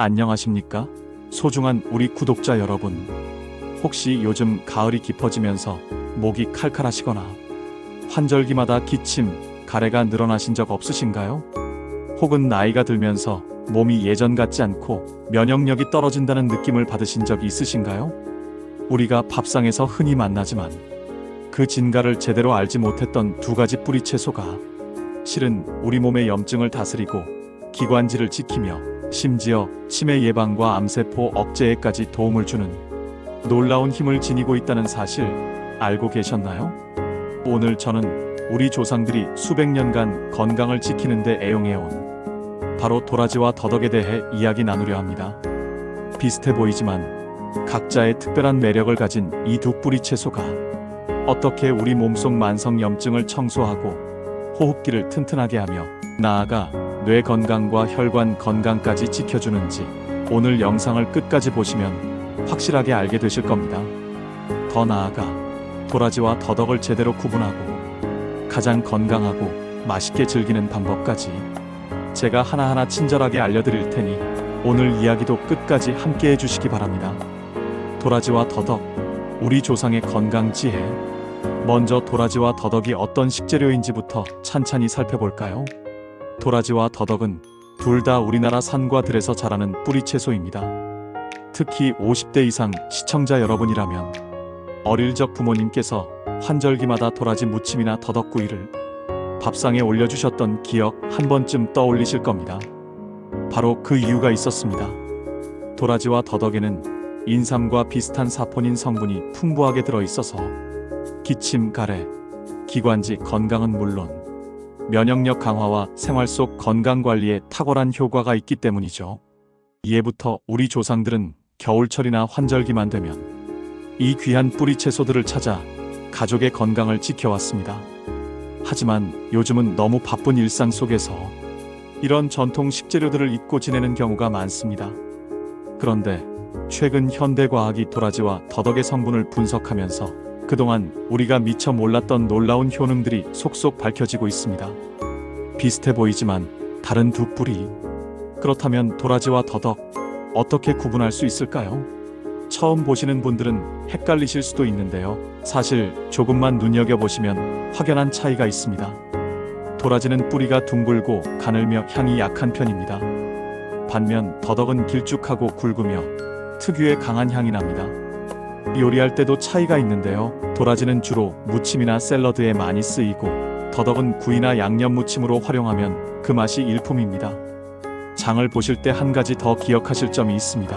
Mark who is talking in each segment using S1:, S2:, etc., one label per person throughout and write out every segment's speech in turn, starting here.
S1: 안녕하십니까? 소중한 우리 구독자 여러분. 혹시 요즘 가을이 깊어지면서 목이 칼칼하시거나 환절기마다 기침, 가래가 늘어나신 적 없으신가요? 혹은 나이가 들면서 몸이 예전 같지 않고 면역력이 떨어진다는 느낌을 받으신 적이 있으신가요? 우리가 밥상에서 흔히 만나지만 그 진가를 제대로 알지 못했던 두 가지 뿌리 채소가 실은 우리 몸의 염증을 다스리고 기관지를 지키며 심지어 치매 예방과 암세포 억제에까지 도움을 주는 놀라운 힘을 지니고 있다는 사실 알고 계셨나요? 오늘 저는 우리 조상들이 수백 년간 건강을 지키는데 애용해온 바로 도라지와 더덕에 대해 이야기 나누려 합니다. 비슷해 보이지만 각자의 특별한 매력을 가진 이 두 뿌리 채소가 어떻게 우리 몸속 만성 염증을 청소하고 호흡기를 튼튼하게 하며 나아가 뇌 건강과 혈관 건강까지 지켜주는지 오늘 영상을 끝까지 보시면 확실하게 알게 되실 겁니다. 더 나아가 도라지와 더덕을 제대로 구분하고 가장 건강하고 맛있게 즐기는 방법까지 제가 하나하나 친절하게 알려드릴 테니 오늘 이야기도 끝까지 함께 해주시기 바랍니다. 도라지와 더덕, 우리 조상의 건강 지혜. 먼저 도라지와 더덕이 어떤 식재료인지부터 찬찬히 살펴볼까요? 도라지와 더덕은 둘 다 우리나라 산과 들에서 자라는 뿌리 채소입니다. 특히 50대 이상 시청자 여러분이라면 어릴 적 부모님께서 환절기마다 도라지 무침이나 더덕구이를 밥상에 올려주셨던 기억 한 번쯤 떠올리실 겁니다. 바로 그 이유가 있었습니다. 도라지와 더덕에는 인삼과 비슷한 사포닌 성분이 풍부하게 들어 있어서 기침, 가래, 기관지 건강은 물론 면역력 강화와 생활 속 건강 관리에 탁월한 효과가 있기 때문이죠. 이해부터 우리 조상들은 겨울철이나 환절기만 되면 이 귀한 뿌리 채소들을 찾아 가족의 건강을 지켜왔습니다. 하지만 요즘은 너무 바쁜 일상 속에서 이런 전통 식재료들을 잊고 지내는 경우가 많습니다. 그런데 최근 현대과학이 도라지와 더덕의 성분을 분석하면서 그동안 우리가 미처 몰랐던 놀라운 효능들이 속속 밝혀지고 있습니다. 비슷해 보이지만 다른 두 뿌리. 그렇다면 도라지와 더덕 어떻게 구분할 수 있을까요? 처음 보시는 분들은 헷갈리실 수도 있는데요. 사실 조금만 눈여겨보시면 확연한 차이가 있습니다. 도라지는 뿌리가 둥글고 가늘며 향이 약한 편입니다. 반면 더덕은 길쭉하고 굵으며 특유의 강한 향이 납니다. 요리할 때도 차이가 있는데요. 도라지는 주로 무침이나 샐러드에 많이 쓰이고 더덕은 구이나 양념 무침으로 활용하면 그 맛이 일품입니다. 장을 보실 때 한 가지 더 기억하실 점이 있습니다.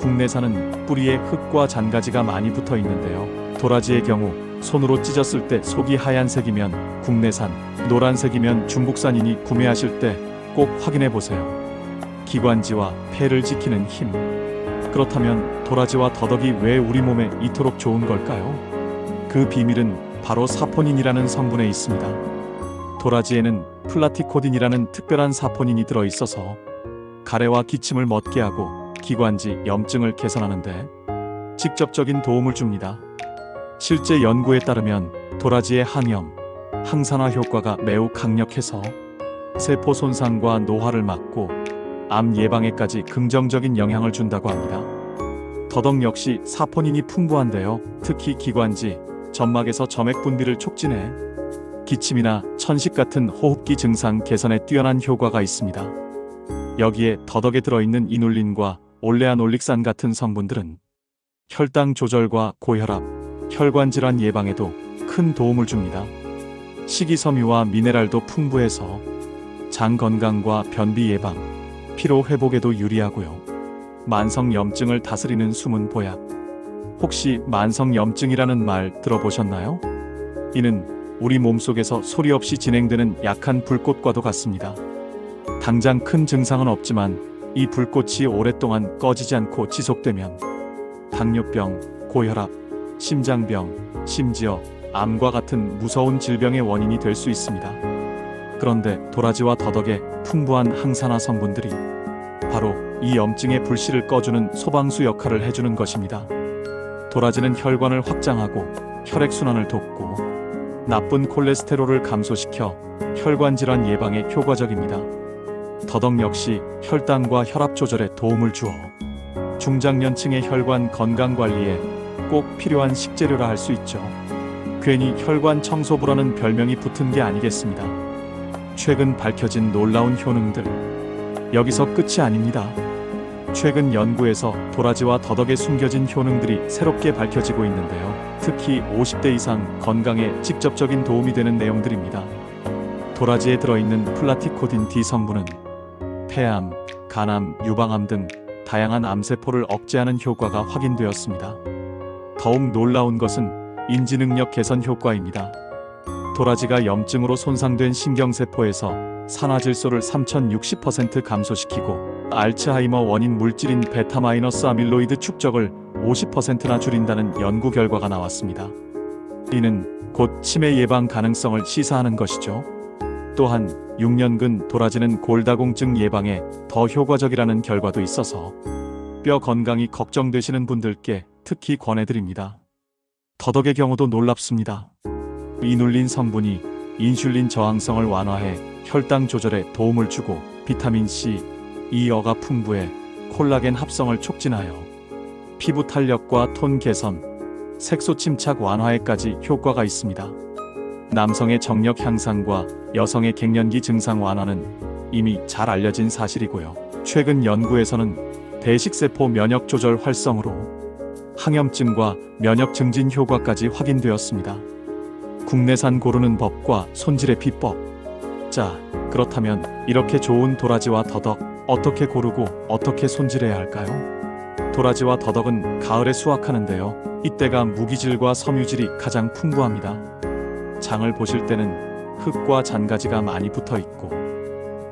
S1: 국내산은 뿌리에 흙과 잔가지가 많이 붙어 있는데요. 도라지의 경우 손으로 찢었을 때 속이 하얀색이면 국내산, 노란색이면 중국산이니 구매하실 때 꼭 확인해 보세요. 기관지와 폐를 지키는 힘. 그렇다면 도라지와 더덕이 왜 우리 몸에 이토록 좋은 걸까요? 그 비밀은 바로 사포닌이라는 성분에 있습니다. 도라지에는 플라티코딘이라는 특별한 사포닌이 들어 있어서 가래와 기침을 멎게 하고 기관지 염증을 개선하는데 직접적인 도움을 줍니다. 실제 연구에 따르면 도라지의 항염, 항산화 효과가 매우 강력해서 세포 손상과 노화를 막고 암 예방에까지 긍정적인 영향을 준다고 합니다. 더덕 역시 사포닌이 풍부한데요. 특히 기관지, 점막에서 점액 분비를 촉진해 기침이나 천식 같은 호흡기 증상 개선에 뛰어난 효과가 있습니다. 여기에 더덕에 들어있는 이눌린과 올레아놀릭산 같은 성분들은 혈당 조절과 고혈압, 혈관 질환 예방에도 큰 도움을 줍니다. 식이섬유와 미네랄도 풍부해서 장 건강과 변비 예방, 피로 회복에도 유리하고요. 만성 염증을 다스리는 숨은 보약. 혹시 만성 염증이라는 말 들어보셨나요? 이는 우리 몸속에서 소리 없이 진행되는 약한 불꽃과도 같습니다. 당장 큰 증상은 없지만 이 불꽃이 오랫동안 꺼지지 않고 지속되면 당뇨병, 고혈압, 심장병, 심지어 암과 같은 무서운 질병의 원인이 될 수 있습니다. 그런데 도라지와 더덕의 풍부한 항산화 성분들이 바로 이 염증의 불씨를 꺼주는 소방수 역할을 해주는 것입니다. 도라지는 혈관을 확장하고 혈액순환을 돕고 나쁜 콜레스테롤을 감소시켜 혈관 질환 예방에 효과적입니다. 더덕 역시 혈당과 혈압 조절에 도움을 주어 중장년층의 혈관 건강 관리에 꼭 필요한 식재료라 할 수 있죠. 괜히 혈관 청소부라는 별명이 붙은 게 아니겠습니다. 최근 밝혀진 놀라운 효능들. 여기서 끝이 아닙니다. 최근 연구에서 도라지와 더덕에 숨겨진 효능들이 새롭게 밝혀지고 있는데요. 특히 50대 이상 건강에 직접적인 도움이 되는 내용들입니다. 도라지에 들어있는 플라티코딘 D 성분은 폐암, 간암, 유방암 등 다양한 암세포를 억제하는 효과가 확인되었습니다. 더욱 놀라운 것은 인지 능력 개선 효과입니다. 도라지가 염증으로 손상된 신경세포에서 산화질소를 3060% 감소시키고 알츠하이머 원인 물질인 베타마이너스 아밀로이드 축적을 50%나 줄인다는 연구 결과가 나왔습니다. 이는 곧 치매 예방 가능성을 시사하는 것이죠. 또한 6년근 도라지는 골다공증 예방에 더 효과적이라는 결과도 있어서 뼈 건강이 걱정되시는 분들께 특히 권해드립니다. 더덕의 경우도 놀랍습니다. 이눌린 성분이 인슐린 저항성을 완화해 혈당 조절에 도움을 주고 비타민 C, E어가 풍부해 콜라겐 합성을 촉진하여 피부 탄력과 톤 개선, 색소 침착 완화에까지 효과가 있습니다. 남성의 정력 향상과 여성의 갱년기 증상 완화는 이미 잘 알려진 사실이고요. 최근 연구에서는 대식세포 면역 조절 활성으로 항염증과 면역 증진 효과까지 확인되었습니다. 국내산 고르는 법과 손질의 비법. 자, 그렇다면 이렇게 좋은 도라지와 더덕 어떻게 고르고 어떻게 손질해야 할까요? 도라지와 더덕은 가을에 수확하는데요. 이때가 무기질과 섬유질이 가장 풍부합니다. 장을 보실 때는 흙과 잔가지가 많이 붙어 있고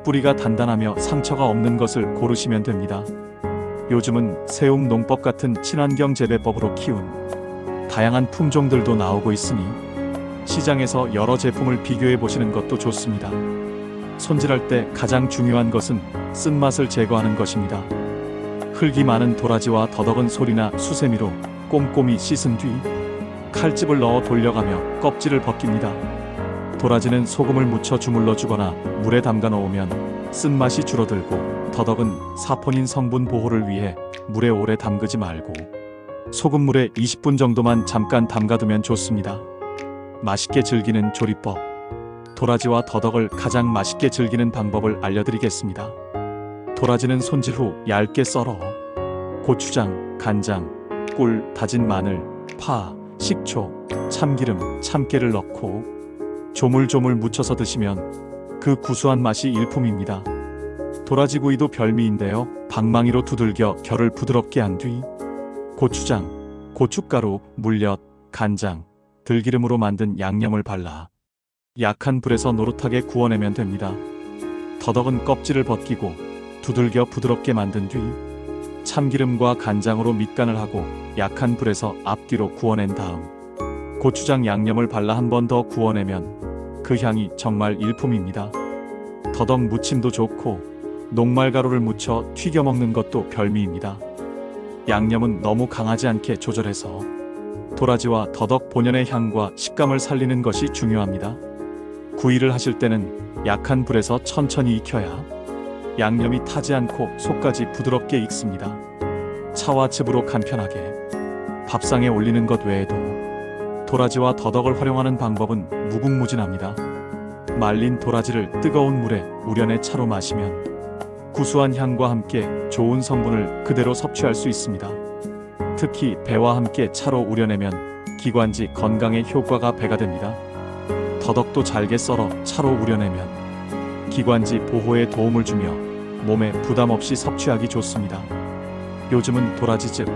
S1: 뿌리가 단단하며 상처가 없는 것을 고르시면 됩니다. 요즘은 새움 농법 같은 친환경 재배법으로 키운 다양한 품종들도 나오고 있으니 시장에서 여러 제품을 비교해 보시는 것도 좋습니다. 손질할 때 가장 중요한 것은 쓴맛을 제거하는 것입니다. 흙이 많은 도라지와 더덕은 소리나 수세미로 꼼꼼히 씻은 뒤 칼집을 넣어 돌려가며 껍질을 벗깁니다. 도라지는 소금을 묻혀 주물러 주거나 물에 담가 놓으면 쓴맛이 줄어들고 더덕은 사포닌 성분 보호를 위해 물에 오래 담그지 말고 소금물에 20분 정도만 잠깐 담가두면 좋습니다. 맛있게 즐기는 조리법. 도라지와 더덕을 가장 맛있게 즐기는 방법을 알려드리겠습니다. 도라지는 손질 후 얇게 썰어 고추장, 간장, 꿀, 다진 마늘, 파, 식초, 참기름, 참깨를 넣고 조물조물 무쳐서 드시면 그 구수한 맛이 일품입니다. 도라지구이도 별미인데요. 방망이로 두들겨 결을 부드럽게 한 뒤 고추장, 고춧가루, 물엿, 간장, 들기름으로 만든 양념을 발라 약한 불에서 노릇하게 구워내면 됩니다. 더덕은 껍질을 벗기고 두들겨 부드럽게 만든 뒤 참기름과 간장으로 밑간을 하고 약한 불에서 앞뒤로 구워낸 다음 고추장 양념을 발라 한 번 더 구워내면 그 향이 정말 일품입니다. 더덕 무침도 좋고 녹말가루를 묻혀 튀겨 먹는 것도 별미입니다. 양념은 너무 강하지 않게 조절해서 도라지와 더덕 본연의 향과 식감을 살리는 것이 중요합니다. 구이를 하실 때는 약한 불에서 천천히 익혀야 양념이 타지 않고 속까지 부드럽게 익습니다. 차와 즙으로 간편하게 밥상에 올리는 것 외에도 도라지와 더덕을 활용하는 방법은 무궁무진합니다. 말린 도라지를 뜨거운 물에 우려내 차로 마시면 구수한 향과 함께 좋은 성분을 그대로 섭취할 수 있습니다. 특히 배와 함께 차로 우려내면 기관지 건강에 효과가 배가 됩니다. 더덕도 잘게 썰어 차로 우려내면 기관지 보호에 도움을 주며 몸에 부담 없이 섭취하기 좋습니다. 요즘은 도라지즙,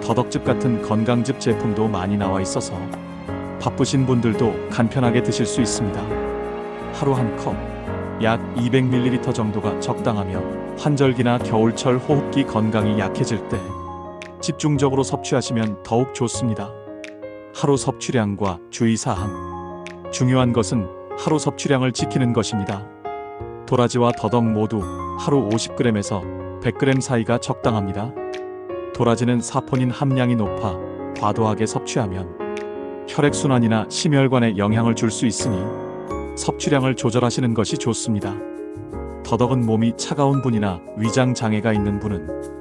S1: 더덕즙 같은 건강즙 제품도 많이 나와 있어서 바쁘신 분들도 간편하게 드실 수 있습니다. 하루 한 컵, 약 200ml 정도가 적당하며 환절기나 겨울철 호흡기 건강이 약해질 때 집중적으로 섭취하시면 더욱 좋습니다. 하루 섭취량과 주의사항. 중요한 것은 하루 섭취량을 지키는 것입니다. 도라지와 더덕 모두 하루 50g에서 100g 사이가 적당합니다. 도라지는 사포닌 함량이 높아 과도하게 섭취하면 혈액순환이나 심혈관에 영향을 줄 수 있으니 섭취량을 조절하시는 것이 좋습니다. 더덕은 몸이 차가운 분이나 위장 장애가 있는 분은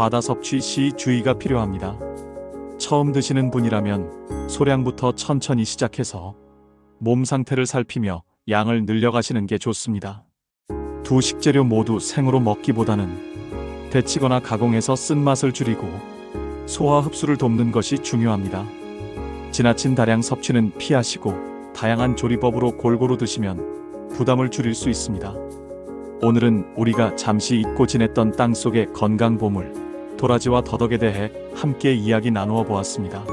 S1: 과다 섭취 시 주의가 필요합니다. 처음 드시는 분이라면 소량부터 천천히 시작해서 몸 상태를 살피며 양을 늘려가시는 게 좋습니다. 두 식재료 모두 생으로 먹기보다는 데치거나 가공해서 쓴맛을 줄이고 소화 흡수를 돕는 것이 중요합니다. 지나친 다량 섭취는 피하시고 다양한 조리법으로 골고루 드시면 부담을 줄일 수 있습니다. 오늘은 우리가 잠시 잊고 지냈던 땅 속의 건강 보물 도라지와 더덕에 대해 함께 이야기 나누어 보았습니다.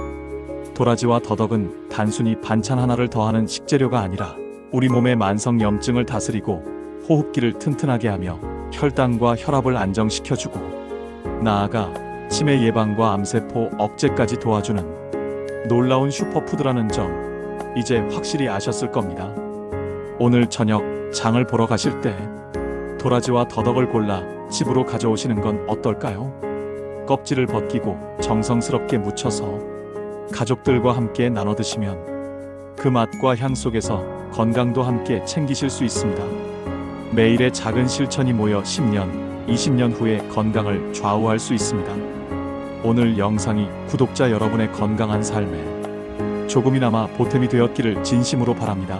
S1: 도라지와 더덕은 단순히 반찬 하나를 더하는 식재료가 아니라 우리 몸의 만성 염증을 다스리고 호흡기를 튼튼하게 하며 혈당과 혈압을 안정시켜주고 나아가 치매 예방과 암세포 억제까지 도와주는 놀라운 슈퍼푸드라는 점 이제 확실히 아셨을 겁니다. 오늘 저녁 장을 보러 가실 때 도라지와 더덕을 골라 집으로 가져오시는 건 어떨까요? 껍질을 벗기고 정성스럽게 무쳐서 가족들과 함께 나눠 드시면 그 맛과 향 속에서 건강도 함께 챙기실 수 있습니다. 매일의 작은 실천이 모여 10년, 20년 후에 건강을 좌우할 수 있습니다. 오늘 영상이 구독자 여러분의 건강한 삶에 조금이나마 보탬이 되었기를 진심으로 바랍니다.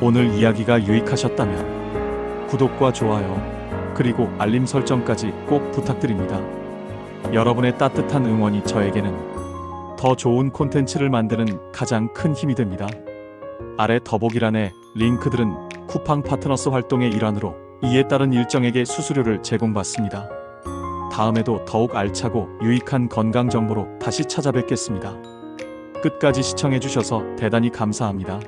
S1: 오늘 이야기가 유익하셨다면 구독과 좋아요, 그리고 알림 설정까지 꼭 부탁드립니다. 여러분의 따뜻한 응원이 저에게는 더 좋은 콘텐츠를 만드는 가장 큰 힘이 됩니다. 아래 더보기란에 링크들은 쿠팡 파트너스 활동의 일환으로 이에 따른 일정에게 수수료를 제공받습니다. 다음에도 더욱 알차고 유익한 건강 정보로 다시 찾아뵙겠습니다. 끝까지 시청해주셔서 대단히 감사합니다.